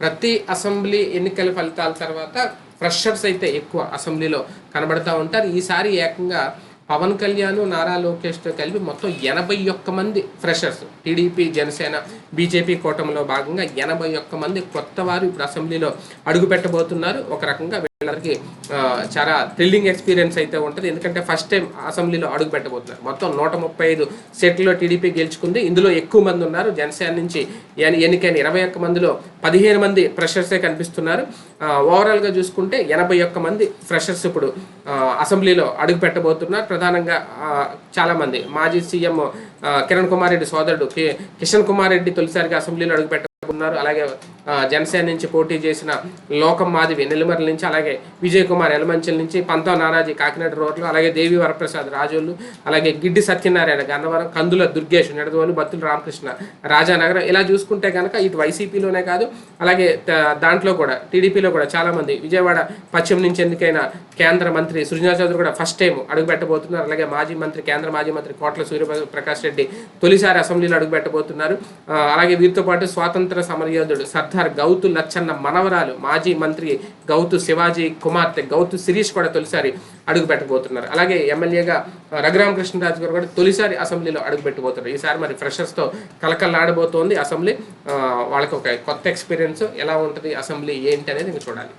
ప్రతి అసెంబ్లీ ఎన్నికల ఫలితాల తర్వాత ఫ్రెషర్స్ అయితే ఎక్కువ అసెంబ్లీలో కనబడతా ఉంటారు. ఈసారి ఏకంగా పవన్ కళ్యాణ్ నారా లోకేష్తో కలిపి మొత్తం ఎనభై ఒక్క మంది ఫ్రెషర్స్ టీడీపీ జనసేన బీజేపీ కూటమిలో భాగంగా ఎనభై ఒక్క మంది కొత్త వారు ఇప్పుడు అసెంబ్లీలో అడుగు పెట్టబోతున్నారు ఒక రకంగా వీళ్ళకి చాలా థ్రిల్లింగ్ ఎక్స్పీరియన్స్ అయితే ఉంటుంది. ఎందుకంటే ఫస్ట్ టైం అసెంబ్లీలో అడుగు పెట్టబోతున్నారు. మొత్తం నూట ముప్పై ఐదు సీట్లలో టీడీపీ గెలుచుకుంది. ఇందులో ఎక్కువ మంది ఉన్నారు. జనసేన నుంచి ఎన్నికైన ఇరవై ఒక్క మందిలో పదిహేను మంది ఫ్రెషర్సే కనిపిస్తున్నారు. ఓవరాల్గా చూసుకుంటే ఎనభై ఒక్క మంది ఫ్రెషర్స్ ఇప్పుడు అసెంబ్లీలో అడుగు పెట్టబోతున్నారు. ప్రధానంగా చాలామంది చాలా మంది. మాజీ సీఎం కిరణ్ కుమార్ రెడ్డి సోదరుడు కిషన్ కుమార్ రెడ్డి తొలిసారిగా అసెంబ్లీలో అడుగు పెట్టబోతున్నారు అలాగే జనసేన నుంచి పోటీ చేసిన లోకం మాధవి నెల్లిమర్ల నుంచి అలాగే విజయ్ కుమార్ ఎలమంచిల నుంచి పంతం నానాజీ కాకినాడ రోడ్లు అలాగే దేవి వరప్రసాద్ రాజోళ్ళు అలాగే గిడ్డి సత్యనారాయణ గన్నవరం కందుల దుర్గేష్ నిడదవోలు బత్తుల రామకృష్ణ రాజానగరం ఇలా చూసుకుంటే కనుక ఇటు వైసీపీలోనే కాదు అలాగే దాంట్లో కూడా టీడీపీలో కూడా చాలా మంది విజయవాడ పశ్చిమ నుంచి ఎందుకైనా కేంద్ర మంత్రి సృజనా చౌదరి కూడా ఫస్ట్ టైం అడుగుపెట్టబోతున్నారు. అలాగే మాజీ మంత్రి కేంద్ర మాజీ మంత్రి కోట్ల సూర్యప్రకాష్ రెడ్డి తొలిసారి అసెంబ్లీలో అడుగుపెట్టబోతున్నారు. అలాగే వీరితో పాటు స్వాతంత్ర సమరయోధుడు సర్దార్ గౌతు లచ్చన్న మనవరాలు మాజీ మంత్రి గౌతు శివాజీ కుమార్తె గౌతు శిరీష్ కూడా తొలిసారి అడుగు పెట్టబోతున్నారు. అలాగే ఎమ్మెల్యేగా రఘురామకృష్ణరాజు గారు కూడా తొలిసారి అసెంబ్లీలో అడుగు పెట్టబోతున్నారు. ఈసారి మరి ఫ్రెషర్స్తో కలకల్లాడబోతోంది అసెంబ్లీ. వాళ్ళకి ఒక కొత్త ఎక్స్పీరియన్స్ ఎలా ఉంటుంది అసెంబ్లీ ఏంటి అనేది ఇంక చూడాలి.